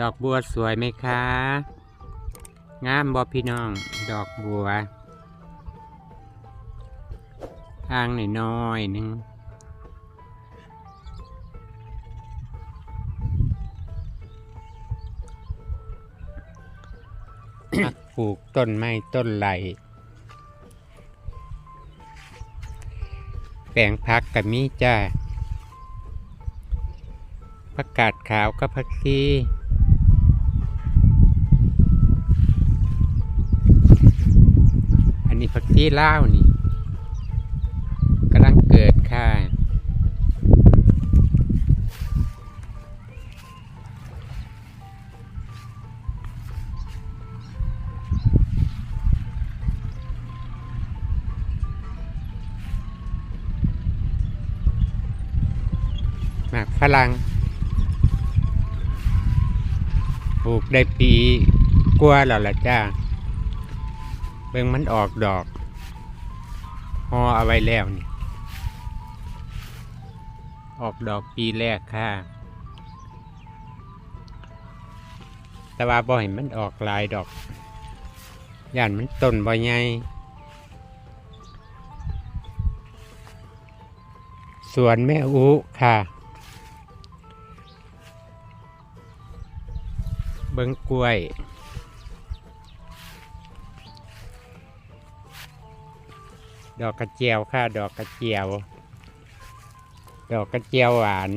ดอกบัวสวยไหมคะ งามบอพี่น้อง ดอกบัว ทางหน่อยน้อยๆหนึงมักปลูกต้นไม้ต้นไหลแปลงพักกับมีจ้าผักกาดขาวกับผักชี ผักชีลาวนี่กำลังเกิดค่ะหมากฝรั่งปลูกได้ปีกว่าแล้วล่ะจ้า เบิ่งมันออกดอกห่อเอาไว้แล้วนี่ ออกดอกปีแรกค่ะ แต่ว่าบ่เห็นมันออกหลายดอกย่านมันต้นบ่ใหญ่สวนแม่อุค่ะ เบิ้งกล้วย ดอกกระเจียวค่ะ ดอกกระเจียว ดอกกระเจียวหวาน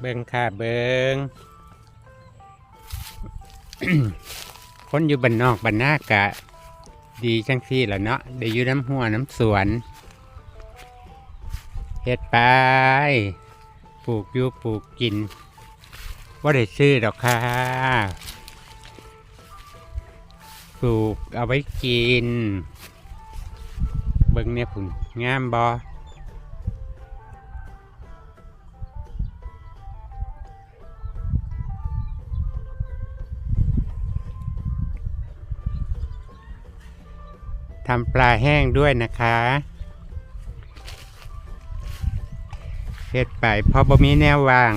เบิงค่ะเบิงคนอยู่บ้านนอกบ้านนากะ ดีจังที่แหละเนาะได้อยู่น้ำหัวน้ำสวนเฮ็ดไปปลูกอยู่ปลูกกินว่าได้ซื้อดอกค่ะ ปลูกเอาไว้กิน เบิ่งเนี่ยผุนงามบอทำปลาแห้งด้วยนะคะเฮ็ดไปพราะบ่มีแนวว่าง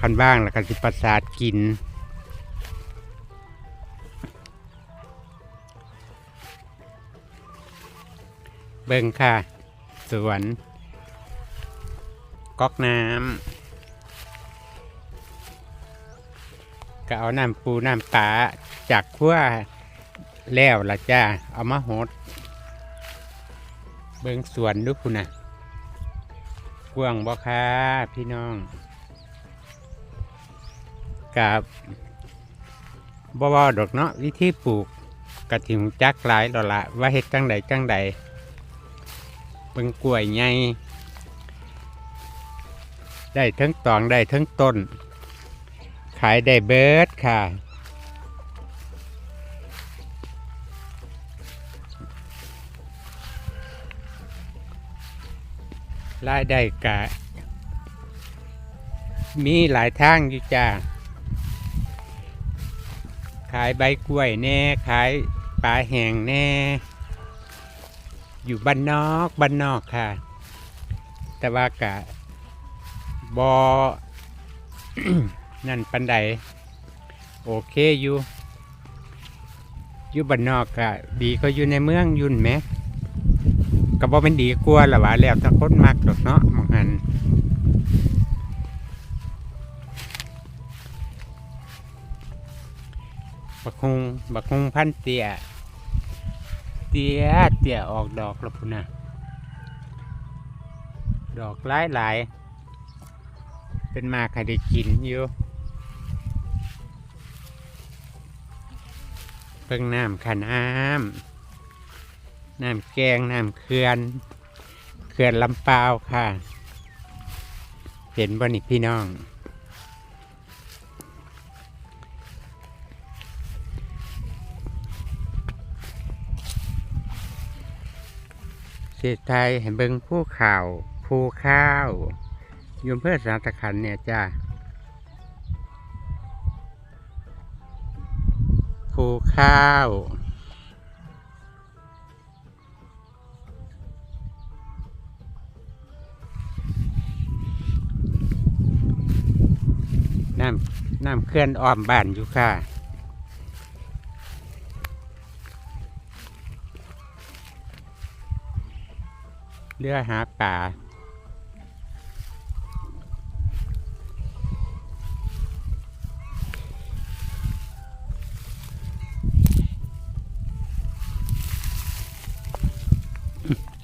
คันว่างแล้วก็สิประสาทกิน เบิ่งค่ะ สวน ก๊อกน้ำก็เอาน้ำปูน้ำปลาจากขั้วแล้วละจ้า เอามาหด เบิ่งสวนดูคุณนะกว้างบ่ค่ะพี่น้อง กับบ่บ่ดอกเนาะวิธีปลูกกระถิ่งจักหลายดอละว่าเฮ็ดจังใดจังใด เบิ่งกล้วยใหญ่ได้ทั้งตองได้ทั้งต้น ขายได้เบิร์ดค่ะ รายได้กะ มีหลายทางอยู่จ้า ขายใบกล้วยแน่ ขายปลาแห้งแน่ อยู่บ้านนอกบ้านนอกค่ะ แต่ว่ากะบอนั่นปันใดโอเคอยู่อยู่บ้านนอกกะดีก็อยู่ในเมืองยุ่นไหมก็บ่เป็นดีกลัวาละว่าแล้วถ้าคนมักดอกเนาะมองหันบักคงบักคงพันเตีย เตี้ยเตี้ยออกดอกแล้วพุ่นน่ะดอกหลายหลายๆเป็นมากให้ได้กินอยู่เพิ่งน้ำขันน้ำน้ำแกงน้ำเขื่อนเขื่อนลำปาวค่ะ เห็นบ่นี่พี่น้องิไทยเห็นเบิงผู้ข่าวผู้ข้าวยมเพื่อสารตะขันเนี่ยจ้าภูข้าวน้ำน้ำเคลื่อนอ้อมบ้านอยู่ค่ะ เรือหาป่า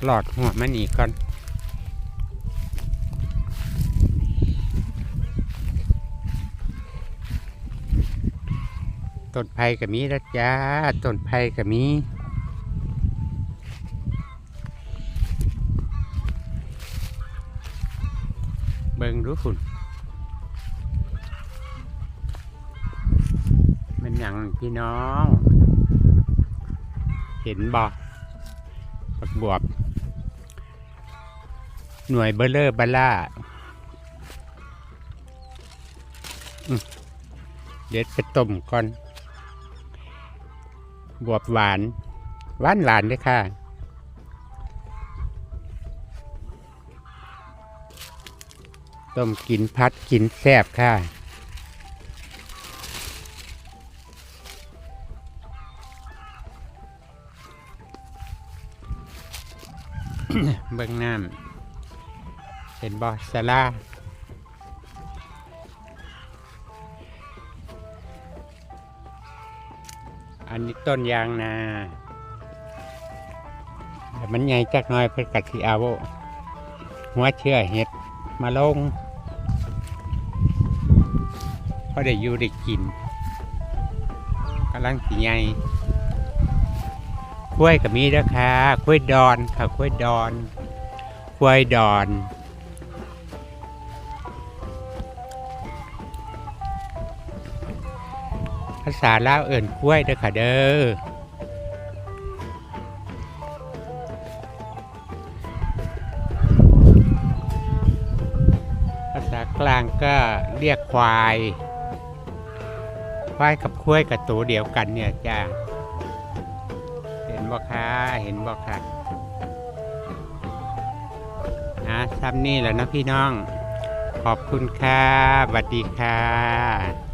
หลอดหัวมันอีกก่อนต้นไผ่ก็มีแล้วจ้าต้นไผ่ก็มี ดูคุณมันหยังพี่น้อง เห็นบ่ปักบวบ หน่วยเบลเลอร์บาล่าเด็ดไปต้มก่อน บวบหวาน หวานหวานเลยค่ะ ต้มกินพัดกินแซบค่ะ เบิ่งน้ำเห็นบอสลาอันนี้ต้นยางนาแต่มันใหญ่จักน่อยเพื่อกัดสีเอาหัวเชื่อเห็ดมาลง พอได้อยู่ได้กินกำลังสีใหญ่กล้วยก็มีแล้วค่ะกล้วยดอนค่ะกล้วยดอนกล้วยดอนภาษาลาวเอิ่นกล้วยเด้อค่ะเด้อภาษากลางก็เรียกควาย ควายกับคุ้ยกับตัวเดียวกันเนี่ยจ้าเห็นบ่คะเห็นบ่คะนะซ้ำนี่แหละนะพี่น้อง ขอบคุณค่ะสวัสดีค่ะ